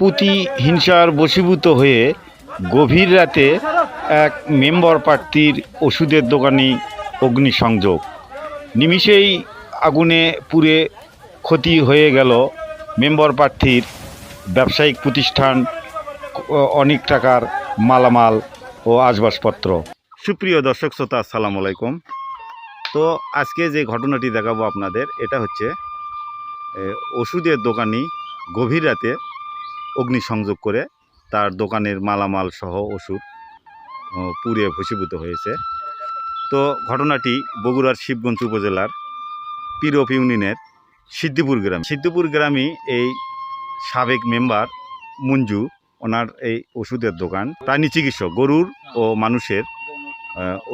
প্রতি হিংসার বশীভূত হয়ে গভীর রাতে এক মেম্বার প্রার্থীর ওষুধের দোকানে অগ্নিসংযোগ। নিমিষেই আগুনে পুড়ে ক্ষতি হয়ে গেল মেম্বার প্রার্থীর ব্যবসায়িক প্রতিষ্ঠান, অনেক টাকার মালামাল ও আসবাবপত্র। সুপ্রিয় দর্শক শ্রোতা, আসসালামু আলাইকুম। তো আজকে যে ঘটনাটি দেখাবো আপনাদের, এটা হচ্ছে ওষুধের দোকানি গভীর রাতে অগ্নিসংযোগ করে তার দোকানের মালামাল সহ ওষুধ পুড়ে ভসীভূত হয়েছে। তো ঘটনাটি বগুড়ার শিবগঞ্জ উপজেলার পিরপ ইউনিয়নের সিদ্দিপুর গ্রাম। সিদ্দিপুর গ্রামই এই সাবেক মেম্বার মঞ্জু, ওনার এই ওষুধের দোকান। প্রাণী চিকিৎসক, গরুর ও মানুষের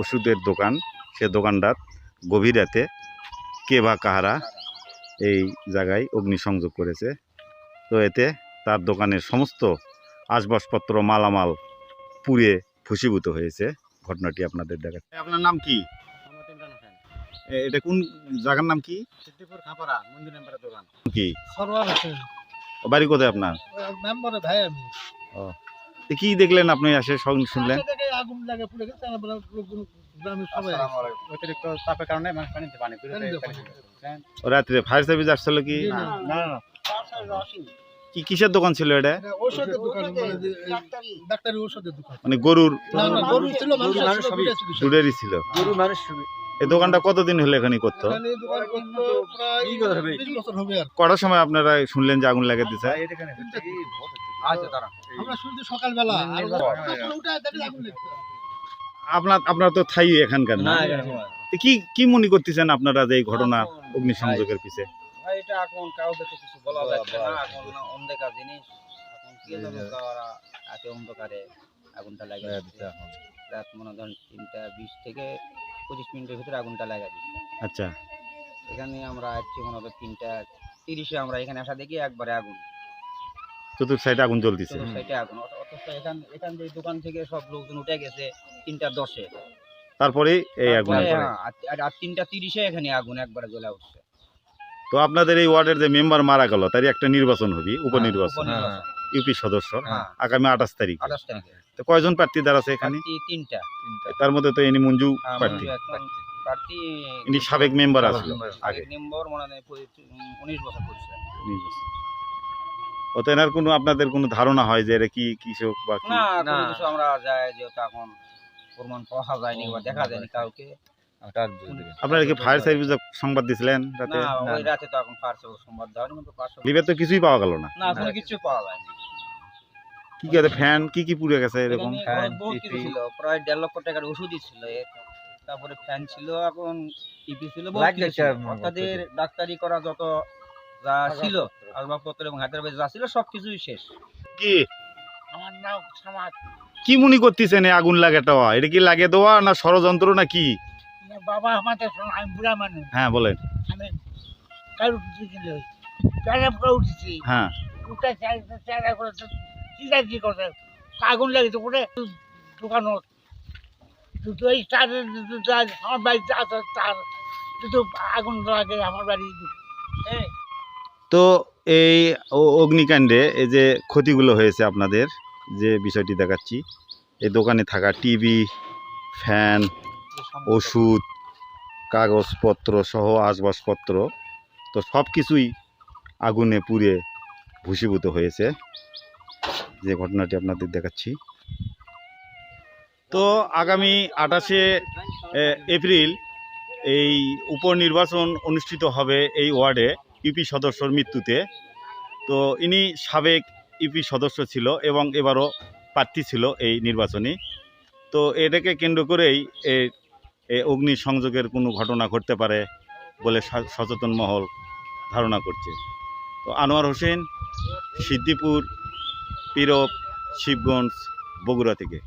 ওষুধের দোকান। সে দোকানদার গভীর রাতে কে বা কাহারা এই জায়গায় অগ্নিসংযোগ করেছে। তো এতে তার দোকানের সমস্ত আসবাবপত্র মালামাল পুড়ে ফুসীভূত হয়েছে ঘটনাটি আপনাদের দেখাচ্ছে আপনার নাম কি? এটা কোন জায়গার নাম কি? সিদ্দিপুর খাপাড়া মন্দির নাম্বারের দোকান। কি? হোসেন। বাড়ি কোথায় আপনার? মেম্বারে ভাই আমি। তো কি দেখলেন আপনি আসে শুনলেন? আগুন লাগে পুড়ে গেছে। অতিরিক্ত তাপের কারণে মানুষ পানিতে পানি? ও রাত্রে ফায়ার সার্ভিস আসছিল কি? না, না। কি কিসের দোকান ছিল এটা? এটা ঔষধের দোকান মানে ডাক্তারি। ঔষধের দোকান। মানে গরুর? না না গরু ছিল মানুষ। দুধেরই গরু মানুষ এই দোকানটা কতদিন হলো এখানে করতো কটার সময় আপনারা শুনলেন যে আগুন লাগে লেগেছে আপনার আপনার তো থাই এখানকার না? কি কি মনে করতেছেন আপনারা যে এই ঘটনা অগ্নিসংযোগের পিছে? ভাই এটা এখন কাউকে তো কিছু বলা যাচ্ছে না। এখন অন্ধকার জিনিস। এখন কে জানো তারা এত অন্ধকারে আগুনটা রাত মনে ধরেন তিনটা বিশ থেকে পঁচিশ মিনিটের ভিতরে আগুনটা দিচ্ছে। আচ্ছা। এখানে আমরা আসছি মনে হয় তিনটা তিরিশে আমরা এখানে আসা দেখি একবারে আগুন। চতুর্থ সাইডে আগুন জ্বলতেছে। সাইডে আগুন। অথ- অথচ এখান এখান যে দোকান থেকে সব লোকজন উঠে গেছে তিনটা দশে। তারপরে এই আগুন হ্যাঁ, আর তিনটা তিরিশে এখানে আগুন একবারে জ্বলে উঠছে। তো আপনাদের এই ওয়ার্ডের যে মেম্বার মারা গেল তারই একটা নির্বাচন হবে উপনির্বাচন। উপনির্বাচন। ইউপি সদস্য। হ্যাঁ। আগামী আঠাশ তারিখ। তো কয়জন প্রার্থী দাঁড়াচ্ছে এখানে? তিনটা। তার মধ্যে তো ইনি মঞ্জু হ্যাঁ, প্রার্থী। মঞ্জু প্রার্থী। ইনি সাবেক মেম্বার আগে। মনে হয় উনিশ বছর ও তো এনার কোনো আপনাদের কোনো ধারণা হয় যে এটা কি কৃষক বা কি? না না। কোনো কিছু আমরা যাই যেহেতু এখন প্রমাণ পাওয়া যায়নি বা দেখা যায়নি কাউকে। আপনারা কি ফায়ার সার্ভিস সংবাদ দিছিলেন রাতে? না ওই রাতে তো এখন সংবাদ কিন্তু পার্শ্ব লিবে তো কিছুই পাওয়া গেল না। না কোনো কিছু পাওয়া যায়নি। কি কি ফ্যান কি কি পুড়ে গেছে এরকম? ফ্যান। ছিল প্রায় দেড় লক্ষ টাকার ওষুধই ছিল তারপরে ফ্যান ছিল এখন টিভি ছিল তাদের ডাক্তারি করা যত যা ছিল আসবাবপত্র এবং হাতের যা ছিল সব কিছুই শেষ। কি? আমার নাম সমাজ কি মনে করতেছেন আগুন লাগে দেওয়া এটা কি লাগে দেওয়া না ষড়যন্ত্র না কি? বাবা আমাদের আমি বুড়া মানুষ। হ্যাঁ বলেন। আমি কাল উঠেছিল চারা করে উঠেছি। হ্যাঁ। উঠে চারা করে চিন্তা কি করে আগুন লেগেছে উঠে দোকান দুটো এই তার আমার বাড়িতে আছে তার দুটো আগুন লাগে আমার বাড়ি। এই তো এই অগ্নিকাণ্ডে এই যে ক্ষতিগুলো হয়েছে আপনাদের যে বিষয়টি দেখাচ্ছি এই দোকানে থাকা টিভি ফ্যান ওষুধ কাগজপত্র সহ আসবাবপত্র তো সব কিছুই আগুনে পুড়ে ভূষীভূত হয়েছে। যে ঘটনাটি আপনাদের দেখাচ্ছি। তো আগামী আঠাশে এপ্রিল এই উপনির্বাচন অনুষ্ঠিত হবে এই ওয়ার্ডে ইউপি সদস্যর মৃত্যুতে। তো ইনি সাবেক ইউপি সদস্য ছিল এবং এবারও প্রার্থী ছিল এই নির্বাচনী। তো এটাকে কেন্দ্র করেই এই অগ্নি সংযোগের কোনো ঘটনা ঘটতে পারে বলে সচেতন মহল ধারণা করছে। তো আনোয়ার হোসেন, সিদ্দিপুর পীরব শিবগঞ্জ, বগুড়া থেকে।